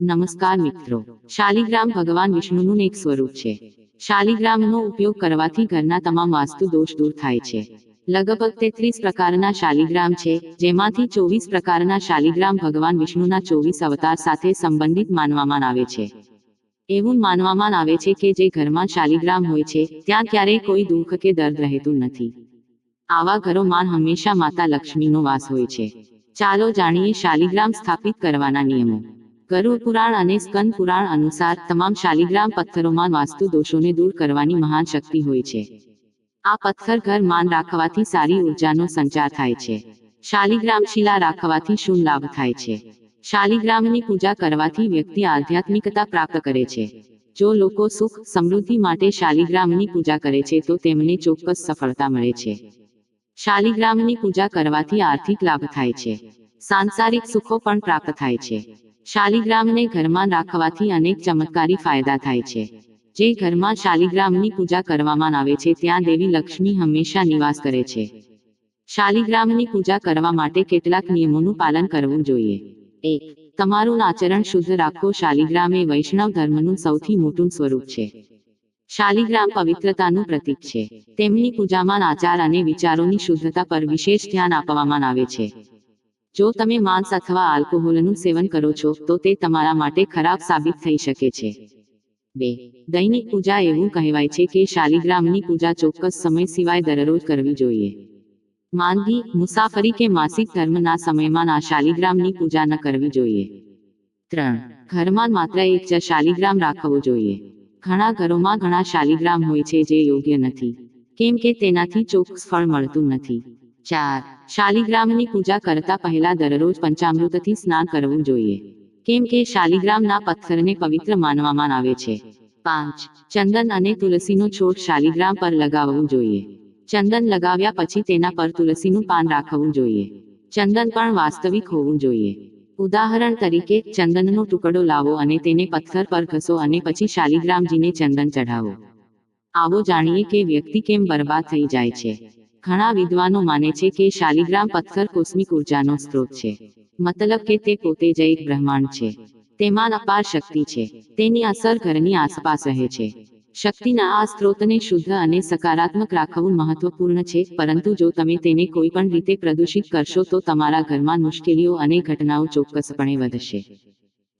નમસ્કાર મિત્રો. શાલિગ્રામ ભગવાન વિષ્ણુનું એક સ્વરૂપ છે. શાલિગ્રામનો ઉપયોગ કરવાથી ઘરના તમામ વાસ્તુ દોષ દૂર થાય છે. લગભગ તેત્રીસ પ્રકારના શાલિગ્રામ છે, જેમાંથી ચોવીસ પ્રકારના શાલિગ્રામ ભગવાન વિષ્ણુના ચોવીસ અવતાર સાથે સંબંધિત માનવામાં આવે છે. એવું માનવામાં આવે છે કે જે ઘરમાં શાલિગ્રામ હોય છે, ત્યાં ક્યારેય કોઈ દુઃખ કે દર્દ રહેતું નથી. આવા ઘરોમાં હંમેશા માતા લક્ષ્મીનો વાસ હોય છે. ચાલો જાણીએ શાલિગ્રામ સ્થાપિત કરવાના નિયમો. ગરુડ પુરાણ અને સ્કંદ પુરાણ અનુસાર તમામ શાલિગ્રામ પથ્થરોમાં વાસ્તુ દોષોને દૂર કરવાની મહાન શક્તિ હોય છે. આ પથ્થર ઘર માન રાખવાથી સારી ઉર્જાનો સંચાર થાય છે. શાલિગ્રામ શિલા રાખવાથી શું લાભ થાય છે? શાલિગ્રામની પૂજા કરવાથી વ્યક્તિ આધ્યાત્મિકતા પ્રાપ્ત કરે છે. જો લોકો સુખ, સમૃદ્ધિ માટે શાલિગ્રામની પૂજા કરે છે તો તેમને ચોક્કસ સફળતા મળે છે. શાલિગ્રામની પૂજા કરવાથી આર્થિક લાભ થાય છે. સાંસારિક સુખો પણ પ્રાપ્ત થાય છે. શાલિગ્રામને ઘરમાં રાખવાથી અનેક ચમત્કારી ફાયદા થાય છે. જે ઘરમાં શાલિગ્રામની પૂજા કરવામાં આવે છે, ત્યાં દેવી લક્ષ્મી હંમેશા નિવાસ કરે છે. શાલિગ્રામની પૂજા કરવા માટે કેટલાક નિયમોનું પાલન કરવું જોઈએ. એક, તમારું આચરણ શુદ્ધ રાખો. શાલિગ્રામ એ વૈષ્ણવ ધર્મનું સૌથી મોટું સ્વરૂપ છે. શાલિગ્રામ પવિત્રતાનું પ્રતીક છે. તેમની પૂજામાં આચાર અને વિચારોની શુદ્ધતા પર વિશેષ ધ્યાન આપવામાં આવે છે. જો તમે માંસ અથવા આલ્કોહોલનું સેવન કરો છો, તો તે તમારા માટે ખરાબ સાબિત થઈ શકે છે. બે, દૈનિક પૂજા એવું કહેવાય છે કે શાલિગ્રામની પૂજા ચોક્કસ સમય સિવાય દરરોજ કરવી જોઈએ. માંદગી, મુસાફરી કે માસિક ધર્મના સમયમાં આ શાલિગ્રામની પૂજા ન કરવી જોઈએ. ત્રણ, ઘરમાં માત્ર એક જ શાલિગ્રામ રાખવો જોઈએ. ઘણા ઘરોમાં ઘણા શાલિગ્રામ હોય છે જે યોગ્ય નથી, કેમ કે તેનાથી ચોક્કસ ફળ મળતું નથી. ચાર. શાલિગ્રામની પૂજા કરતા પહેલા દરરોજ પંચામૃતથી સ્નાન કરવું જોઈએ. કેમ કે શાલિગ્રામના પથ્થરને પવિત્ર માનવામાં આવે છે. પાંચ. ચંદન અને તુલસીનો છોડ શાલિગ્રામ પર લગાવવું જોઈએ. ચંદન લગાવ્યા પછી તેના પર તુલસીનું પાન રાખવું જોઈએ. ચંદન પણ વાસ્તવિક હોવું જોઈએ. ઉદાહરણ તરીકે, ચંદનનો ટુકડો લાવો અને તેને પથ્થર પર ઘસો અને પછી શાલિગ્રામજીને ચંદન ચઢાવો. આવો જાણીએ કે વ્યક્તિ કેમ બરબાદ થઈ જાય છે. ઘણા વિદ્વાનો માને છે કે શાલિગ્રામ પથ્થર કોસ્મિક ઉર્જાનો સ્ત્રોત છે. મતલબ કે તે પોતે જ એક બ્રહ્માંડ છે. તેમાં અપાર શક્તિ છે. તેની અસર ઘરની આસપાસ રહે છે. શક્તિના આ સ્ત્રોતને શુદ્ધ અને સકારાત્મક રાખવું મહત્વપૂર્ણ છે, પરંતુ જો તમે તેને કોઈ પણ રીતે પ્રદૂષિત કરશો તો તમારા ઘરમાં મુશ્કેલીઓ અને ઘટનાઓ ચોક્કસપણે વધશે.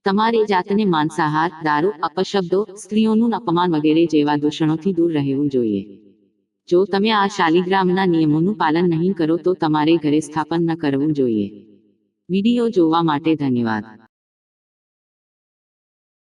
તમારી જાતને માંસાહાર, દારૂ, અપશબ્દો, સ્ત્રીઓનું અપમાન વગેરે જેવા દૂષણોથી દૂર રહેવું જોઈએ. જો તમે આ શાલિગ્રામના નિયમોનું પાલન નહીં કરો તો તમારે ઘરે સ્થાપન ન કરવું જોઈએ. વીડિયો જોવા માટે ધન્યવાદ.